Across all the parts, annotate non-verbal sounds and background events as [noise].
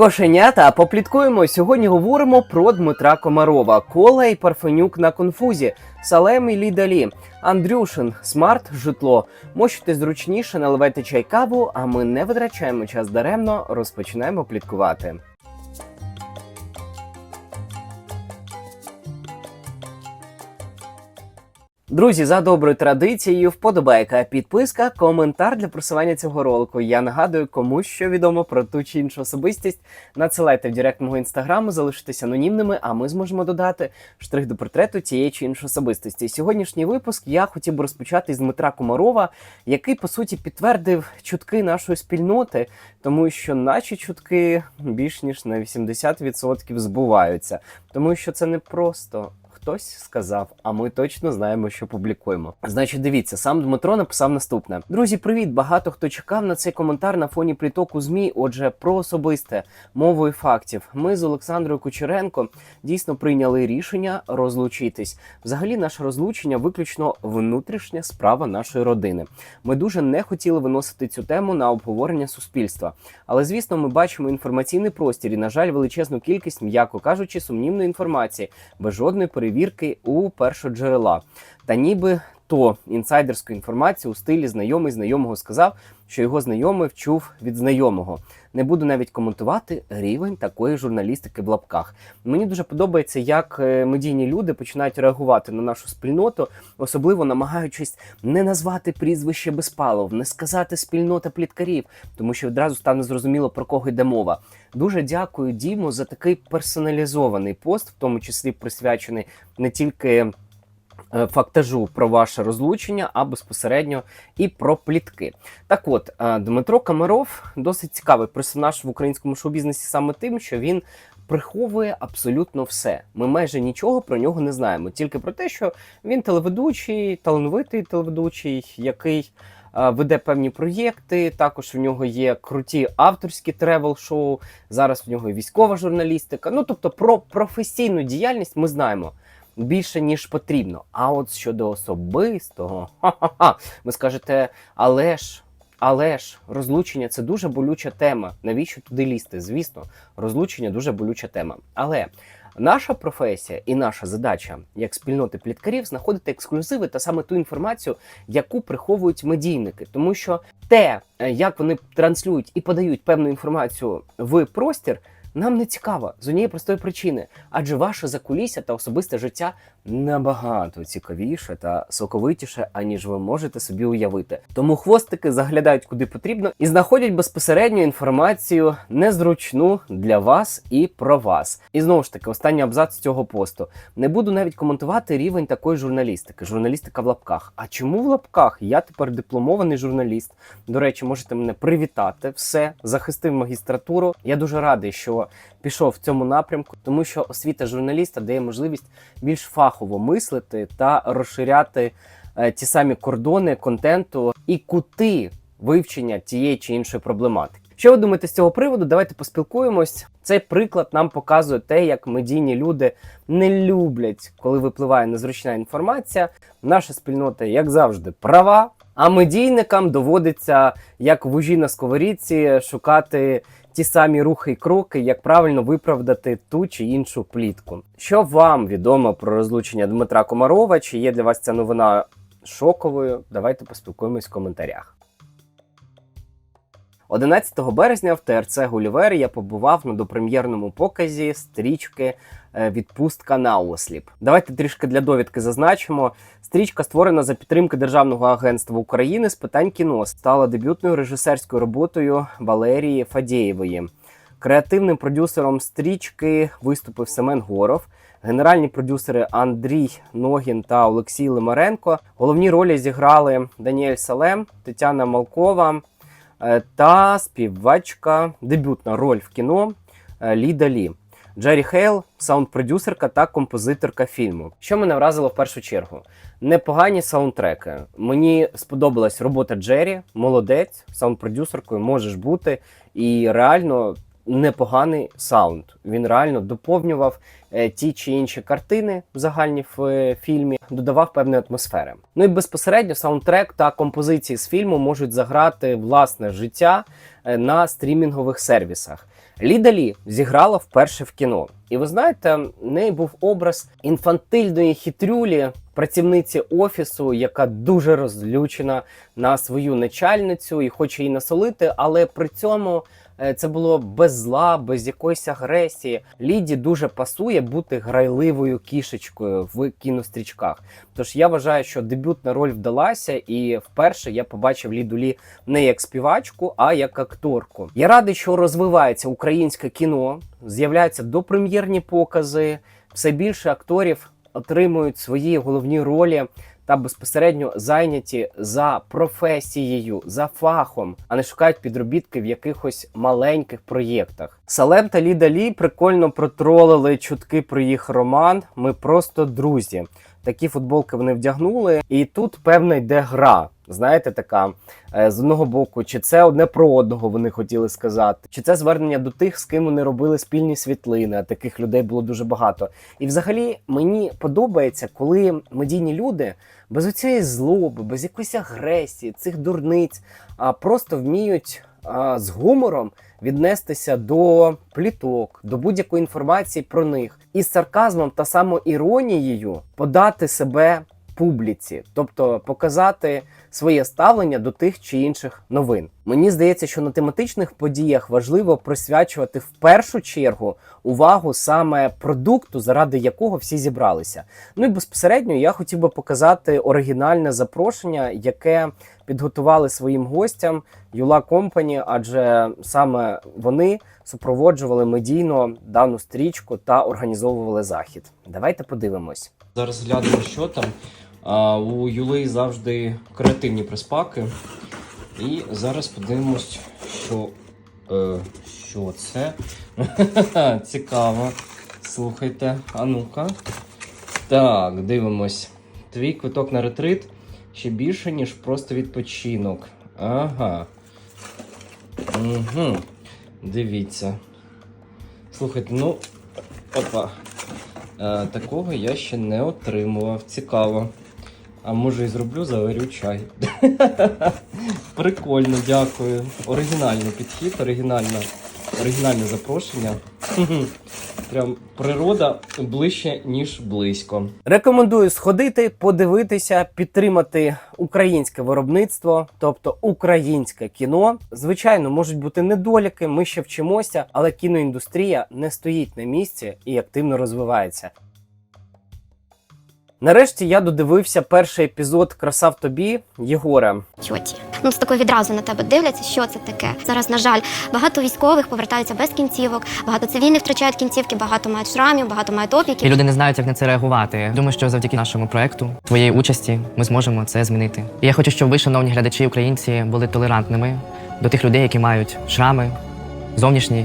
Кошенята, попліткуємо. Сьогодні говоримо про Дмитра Комарова, Кола і Парфенюк на конфузі, Салем і Лідалі, Андрюшин, смарт, житло. Мощуйте зручніше, наливайте чай каву, а ми не витрачаємо час даремно, розпочинаємо пліткувати. Друзі, за доброю традицією, вподобайка, підписка, коментар для просування цього ролику. Я нагадую, кому що відомо про ту чи іншу особистість. Надсилайте в директ мого інстаграму, залишитесь анонімними, а ми зможемо додати штрих до портрету тієї чи іншої особистості. Сьогоднішній випуск я хотів би розпочати з Дмитра Комарова, який по суті підтвердив чутки нашої спільноти, тому що наші чутки більш ніж на 80% збуваються, тому що це не просто хтось сказав, а ми точно знаємо, що публікуємо. Значить, дивіться, сам Дмитро написав наступне: друзі, привіт! Багато хто чекав на цей коментар на фоні притоку змі. Отже, про особисте мовою фактів. Ми з Олександрою Кучеренко дійсно прийняли рішення розлучитись. Взагалі, наше розлучення виключно внутрішня справа нашої родини. Ми дуже не хотіли виносити цю тему на обговорення суспільства. Але звісно, ми бачимо інформаційний простір і, на жаль, величезну кількість, м'яко кажучи, сумнівної інформації без жодної перевірки у першоджерела. Та ніби то інсайдерську інформацію у стилі знайомий знайомого сказав, що його знайомий вчув від знайомого. Не буду навіть коментувати рівень такої журналістики в лапках. Мені дуже подобається, як е, медійні люди починають реагувати на нашу спільноту, особливо намагаючись не назвати прізвище Безпалов, не сказати спільнота пліткарів, тому що одразу стане зрозуміло про кого йде мова. Дуже дякую Діму за такий персоналізований пост, в тому числі присвячений не тільки. Е, Фактажу про ваше розлучення, а безпосередньо і про плітки. Так от, е, Дмитро Комаров досить цікавий персонаж в українському шоу-бізнесі саме тим, що він приховує абсолютно все. Ми майже нічого про нього не знаємо, тільки про те, що він телеведучий, талановитий телеведучий, який е, веде певні проєкти. Також в нього є круті авторські тревел-шоу. Зараз в нього і військова журналістика. Ну тобто, про професійну діяльність ми знаємо. Більше ніж потрібно. А от щодо особистого, ха-ха-ха, ви скажете, але ж, але ж, розлучення це дуже болюча тема. Навіщо туди лізти? Звісно, розлучення дуже болюча тема. Але наша професія і наша задача як спільноти пліткарів знаходити ексклюзиви та саме ту інформацію, яку приховують медійники, тому що те, е, як вони транслюють і подають певну інформацію в простір. Нам не цікаво з однієї простої причини, адже ваше закулісся та особисте життя набагато цікавіше та соковитіше, аніж ви можете собі уявити. Тому хвостики заглядають куди потрібно і знаходять безпосередню інформацію незручну для вас і про вас. І знову ж таки, останній абзац цього посту. Не буду навіть коментувати рівень такої журналістики. Журналістика в лапках. А чому в лапках? Я тепер дипломований журналіст. До речі, можете мене привітати. Все, захистив магістратуру. Я дуже радий, що пішов в цьому напрямку, тому що освіта журналіста дає можливість більш фахово мислити та розширяти е, ті самі кордони контенту і кути вивчення тієї чи іншої проблематики. Що ви думаєте з цього приводу? Давайте поспілкуємось. Цей приклад нам показує те, як медійні люди не люблять, коли випливає незручна інформація. Наша спільнота, як завжди, права. А медійникам доводиться, як вужі на сковорідці, шукати ті самі рухи і кроки, як правильно виправдати ту чи іншу плітку. Що вам відомо про розлучення Дмитра Комарова? Чи є для вас ця новина шоковою? Давайте поспілкуємось в коментарях. 11 березня в ТРЦ Гулівер я побував на допрем'єрному показі стрічки е, Відпустка на осліп. Давайте трішки для довідки зазначимо. Стрічка створена за підтримки Державного агентства України з питань кіно, стала дебютною режисерською роботою Валерії Фадєєвої. Креативним продюсером стрічки виступив Семен Горов. Генеральні продюсери Андрій Ногін та Олексій Лимаренко. Головні ролі зіграли Даніель Салем, Тетяна Малкова та співачка, дебютна роль в кіно е, Ліда Лі. Джері Хейл, саунд-продюсерка та композиторка фільму. Що мене вразило в першу чергу? Непогані саундтреки. Мені сподобалась робота Джері, молодець, саунд-продюсеркою можеш бути. І реально непоганий саунд. Він реально доповнював е, ті чи інші картини загальні в фільмі, додавав певної атмосфери. Ну і безпосередньо саундтрек та композиції з фільму можуть заграти власне життя е, на стрімінгових сервісах. Ліда Лі зіграла вперше в кіно. І ви знаєте, в неї був образ інфантильної хитрюлі, працівниці офісу, яка дуже розлючена на свою начальницю і хоче їй насолити, але при цьому це було без зла, без якоїсь агресії. Ліді дуже пасує бути грайливою кішечкою в кінострічках. Тож я вважаю, що дебютна роль вдалася, і вперше я побачив Ліду Лі не як співачку, а як акторку. Я радий, що розвивається українське кіно, з'являються допрем'єрні покази. Все більше акторів отримують свої головні ролі та безпосередньо зайняті за професією, за фахом, а не шукають підробітки в якихось маленьких проєктах. Салем та Ліда Лі прикольно протролили чутки про їх роман. Ми просто друзі. Такі футболки вони вдягнули, і тут певна йде гра. Знаєте, така е, з одного боку, чи це одне про одного вони хотіли сказати, чи це звернення до тих, з ким вони робили спільні світлини. А таких людей було дуже багато. І взагалі мені подобається, коли медійні люди без оцієї злоби, без якоїсь агресії, цих дурниць, а просто вміють а, з гумором віднестися до пліток, до будь-якої інформації про них, і з сарказмом та самоіронією подати себе публіці, тобто показати своє ставлення до тих чи інших новин. Мені здається, що на тематичних подіях важливо присвячувати в першу чергу увагу саме продукту, заради якого всі зібралися. Ну і безпосередньо я хотів би показати оригінальне запрошення, яке підготували своїм гостям Юла Компані, адже саме вони супроводжували медійно дану стрічку та організовували захід. Давайте подивимось. Зараз глянемо, що там. А, у Юли завжди креативні приспаки. І зараз подивимось, що, е, що це. [laughs] Цікаво. Слухайте, а ну-ка. Так, дивимось. Твій квиток на ретрит ще більше, ніж просто відпочинок. Ага. Угу. Дивіться. Слухайте, ну. Опа. Е, такого я ще не отримував. Цікаво. А може і зроблю, заварю чай. [laughs] Прикольно, дякую. Оригінальний підхід, оригінальне, оригінальне запрошення. [laughs] Прям природа ближче, ніж близько. Рекомендую сходити, подивитися, підтримати українське виробництво, тобто українське кіно. Звичайно, можуть бути недоліки, ми ще вчимося, але кіноіндустрія не стоїть на місці і активно розвивається. Нарешті я додивився перший епізод Краса в тобі Єгора. тьоті. Ну, з такою відразу на тебе дивляться, що це таке. Зараз, на жаль, багато військових повертаються без кінцівок, багато цивільних втрачають кінцівки, багато мають шрамів, багато мають І люди не знають, як на це реагувати. Думаю, що завдяки нашому проекту, твоєї участі, ми зможемо це змінити. І я хочу, щоб ви, шановні глядачі, українці, були толерантними до тих людей, які мають шрами, зовнішні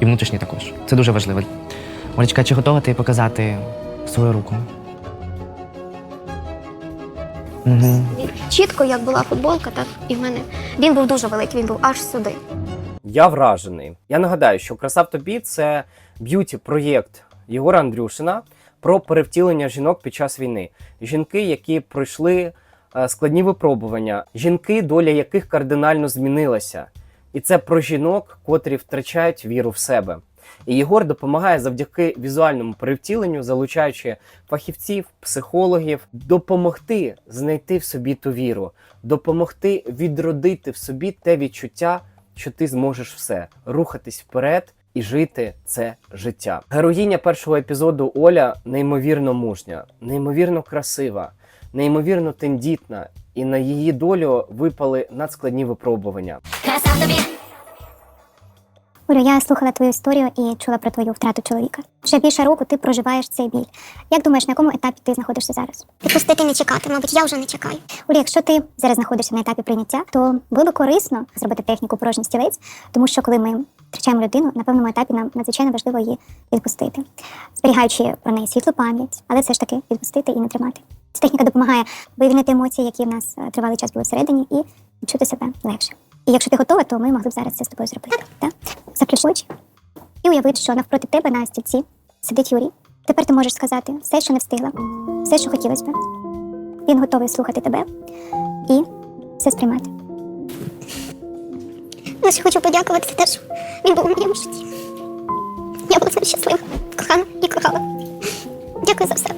і внутрішні також. Це дуже важливо. Олечка, чи готова ти показати свою руку? Угу. Чітко, як була футболка, так і в мене. Він був дуже великий, він був аж сюди. Я вражений. Я нагадаю, що Краса в тобі це б'юті проєкт Єгора Андрюшина про перевтілення жінок під час війни. Жінки, які пройшли е, складні випробування, жінки, доля яких кардинально змінилася. І це про жінок, котрі втрачають віру в себе. І Єгор допомагає завдяки візуальному перевтіленню, залучаючи фахівців, психологів, допомогти знайти в собі ту віру, допомогти відродити в собі те відчуття, що ти зможеш все рухатись вперед і жити це життя. Героїня першого епізоду Оля неймовірно мужня, неймовірно красива, неймовірно тендітна, і на її долю випали надскладні випробування. Олю, я слухала твою історію і чула про твою втрату чоловіка. Вже більше року ти проживаєш цей біль. Як думаєш, на якому етапі ти знаходишся зараз? Відпустити не чекати, мабуть, я вже не чекаю. Олю, якщо ти зараз знаходишся на етапі прийняття, то було би корисно зробити техніку порожній стілець, тому що коли ми втрачаємо людину, на певному етапі нам надзвичайно важливо її відпустити, зберігаючи про неї світлу пам'ять, але все ж таки відпустити і не тримати. Ця техніка допомагає вивільнити емоції, які в нас е, тривалий час були всередині, і відчути себе легше. І якщо ти готова, то ми могли б зараз це з тобою зробити. Так? Заплющ очі і уяви, що навпроти тебе на стільці сидить Юрій. Тепер ти можеш сказати все, що не встигла, все, що хотілося б. Він готовий слухати тебе і все сприймати. Ну, ще хочу подякувати за те, що він був у моєму житті. тебе щаслива, кохана і кохала. Дякую за все.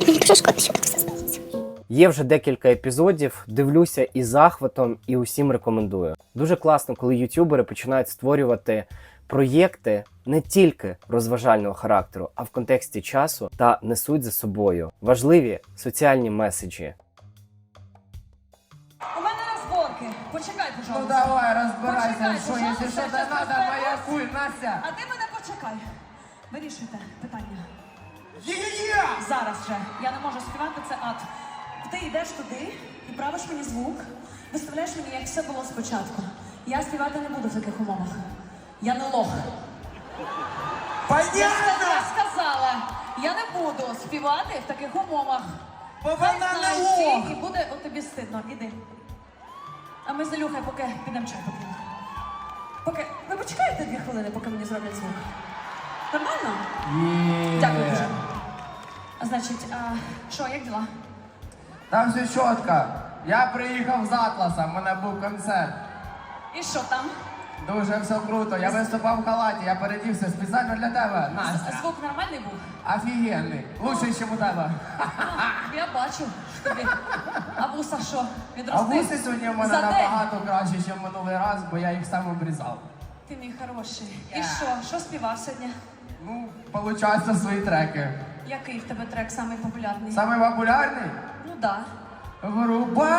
І мені дуже шкода, що так все сталося. Є вже декілька епізодів, дивлюся із захватом і усім рекомендую. Дуже класно, коли ютубери починають створювати проєкти не тільки розважального характеру, а в контексті часу та несуть за собою важливі соціальні меседжі. У мене розборки. Почекай, Ну давай, пожалуйста, если что-то щас надо, розберемось. маякуй, Настя. А ти мене почекай. Вирішуйте питання. Є-є-є! Зараз же. Я не можу співати, це ад. Ти йдеш туди і правиш мені звук, виставляєш мені, як все було спочатку. Я співати не буду в таких умовах. Я не лох. Я, ска- я Понятно! сказала, я не буду співати в таких умовах. Бо Хай вона не всі, лох! І буде от тобі стидно. Іди. А ми з Ілюхою поки підемо чай поп'ємо. Поки. Ви почекаєте дві хвилини, поки мені зроблять звук. Нормально? Дякую дуже. А значить, а, що, як діла? Там все чітко. Я приїхав з Атласа, в мене був концерт. І що там? Дуже все круто. Я виступав в халаті, я передівся спеціально для тебе, Настя. Звук нормальний був? Офігенний. Лучший, ніж у тебе. Я бачу тобі. А вуса що? А Відрости? вуси сьогодні в мене За день? набагато краще, ніж минулий раз, бо я їх сам обрізав. Ти мій хороший. І що? Що співав сьогодні? Ну, получаються свої треки. Який в тебе трек самий популярний? Самий популярний? Ну да. Врубай!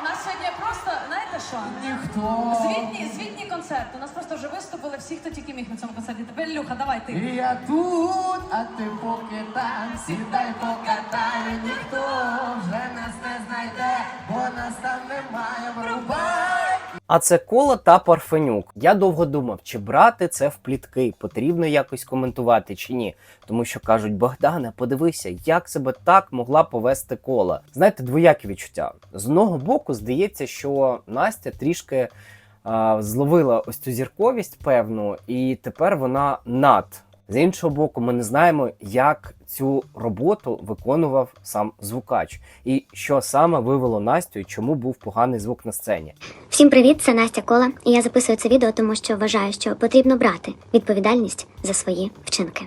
У нас сьогодні просто, знаєте що? Ніхто. Звітні, звітні концерти. У нас просто вже виступили всі, хто тільки міг на цьому концерті. Тепер Люха, давай ти. І я тут, а ти поки там, сідай покатай, ніхто вже нас не знайде, бо нас там немає, врубай! А це коло та парфенюк. Я довго думав, чи брати це в плітки, потрібно якось коментувати чи ні. Тому що кажуть, Богдане, подивися, як себе так могла повести кола. Знаєте, двоякі відчуття. З одного боку, здається, що Настя трішки а, зловила ось цю зірковість певну, і тепер вона над. З іншого боку, ми не знаємо, як цю роботу виконував сам звукач, і що саме вивело Настю, і чому був поганий звук на сцені. Всім привіт, це Настя Кола, і я записую це відео, тому що вважаю, що потрібно брати відповідальність за свої вчинки.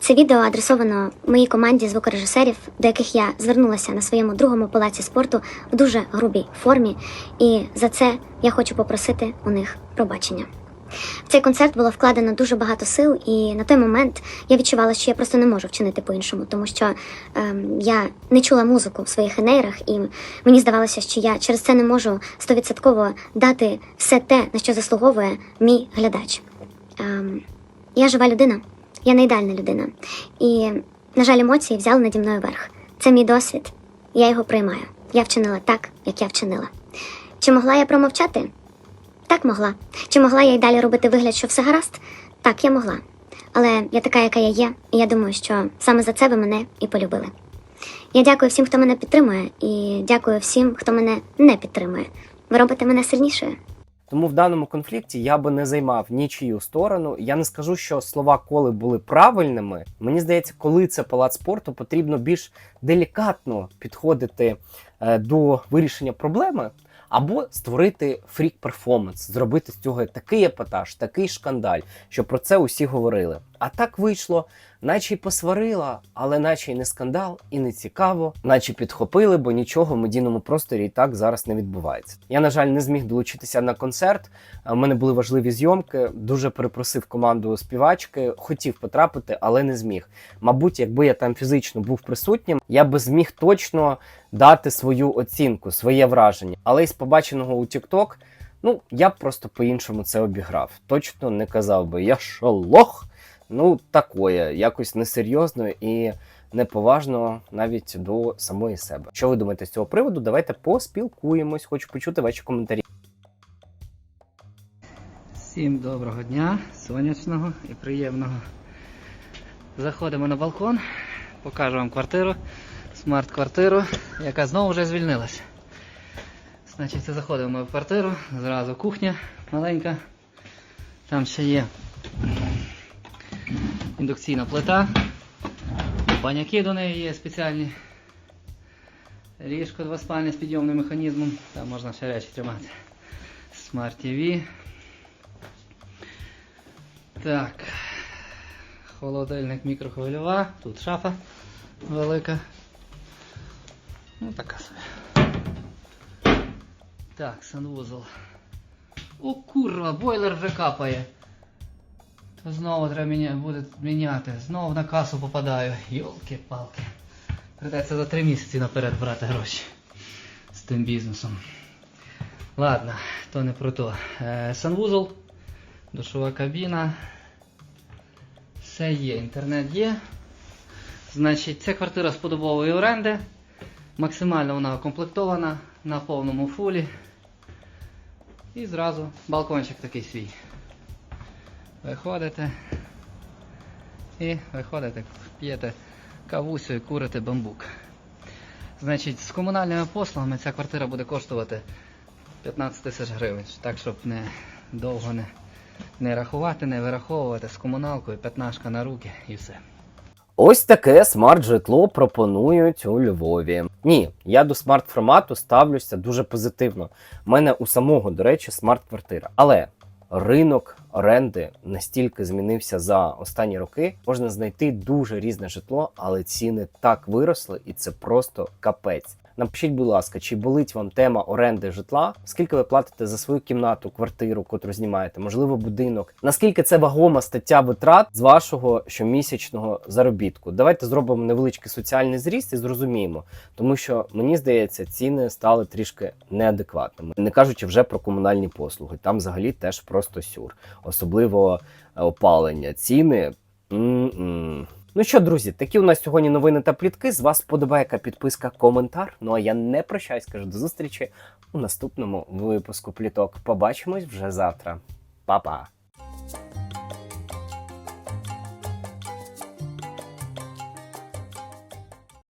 Це відео адресовано моїй команді звукорежисерів, до яких я звернулася на своєму другому палаці спорту в дуже грубій формі, і за це я хочу попросити у них пробачення. В цей концерт було вкладено дуже багато сил, і на той момент я відчувала, що я просто не можу вчинити по-іншому, тому що ем, я не чула музику в своїх енейрах, і мені здавалося, що я через це не можу стовідсотково дати все те, на що заслуговує мій глядач. Ем, я жива людина, я не ідеальна людина. І, на жаль, емоції взяли наді мною верх. Це мій досвід, я його приймаю. Я вчинила так, як я вчинила. Чи могла я промовчати? Так могла. Чи могла я й далі робити вигляд, що все гаразд? Так, я могла. Але я така, яка я є, і я думаю, що саме за це ви мене і полюбили. Я дякую всім, хто мене підтримує, і дякую всім, хто мене не підтримує. Ви робите мене сильнішою. Тому в даному конфлікті я би не займав нічию сторону. Я не скажу, що слова коли були правильними. Мені здається, коли це палац спорту, потрібно більш делікатно підходити е, до вирішення проблеми. Або створити фрік-перформанс, зробити з цього такий епатаж, такий шкандаль, що про це усі говорили. А так вийшло, наче й посварила, але наче й не скандал, і не цікаво, наче підхопили, бо нічого в медійному просторі і так зараз не відбувається. Я, на жаль, не зміг долучитися на концерт. У мене були важливі зйомки. Дуже перепросив команду співачки, хотів потрапити, але не зміг. Мабуть, якби я там фізично був присутнім, я би зміг точно дати свою оцінку, своє враження. Але із побаченого у TikTok, ну я б просто по-іншому це обіграв. Точно не казав би, я що лох. Ну, такое, якось несерйозно і неповажно навіть до самої себе. Що ви думаєте з цього приводу? Давайте поспілкуємось. Хочу почути ваші коментарі. Всім доброго дня, сонячного і приємного. Заходимо на балкон, покажу вам квартиру, смарт-квартиру, яка знову вже звільнилась. Значить, заходимо в квартиру, зразу кухня маленька. Там ще є індукційна плита, баняки до неї є спеціальні. Ліжко двоспальне з підйомним механізмом, там можна ще речі тримати. Смарт TV, Так. Холодильник мікрохвильова. Тут шафа велика. Ну, така собі. Так, санвузол. О, курва, бойлер вже капає. Знову треба міня... буде міняти. Знову на касу попадаю. Йолки-палки. Придеться за три місяці наперед брати гроші з тим бізнесом. Ладно, то не про то. Е, санвузол, душова кабіна. Все є, інтернет є. Значить, це квартира з подобової оренди. Максимально вона укомплектована на повному фулі. І зразу балкончик такий свій. Виходите і виходите, п'єте кавусю і курите бамбук. Значить, з комунальними послугами ця квартира буде коштувати 15 тисяч гривень. Так, щоб не довго не, не рахувати, не вираховувати з комуналкою, п'ятнашка на руки і все. Ось таке смарт-житло пропонують у Львові. Ні, я до смарт-формату ставлюся дуже позитивно. У мене у самого, до речі, смарт-квартира. Але ринок оренди настільки змінився за останні роки. Можна знайти дуже різне житло, але ціни так виросли, і це просто капець. Напишіть, будь ласка, чи болить вам тема оренди житла? Скільки ви платите за свою кімнату, квартиру, котру знімаєте, можливо, будинок? Наскільки це вагома стаття витрат з вашого щомісячного заробітку? Давайте зробимо невеличкий соціальний зріст і зрозуміємо, тому що мені здається, ціни стали трішки неадекватними, не кажучи вже про комунальні послуги. Там взагалі теж просто сюр, особливо е, опалення. Ціни. м-м. Ну що, друзі, такі у нас сьогодні новини та плітки. З вас подобайка, підписка, коментар. Ну а я не прощаюсь, кажу до зустрічі у наступному випуску пліток. Побачимось вже завтра. Па-па!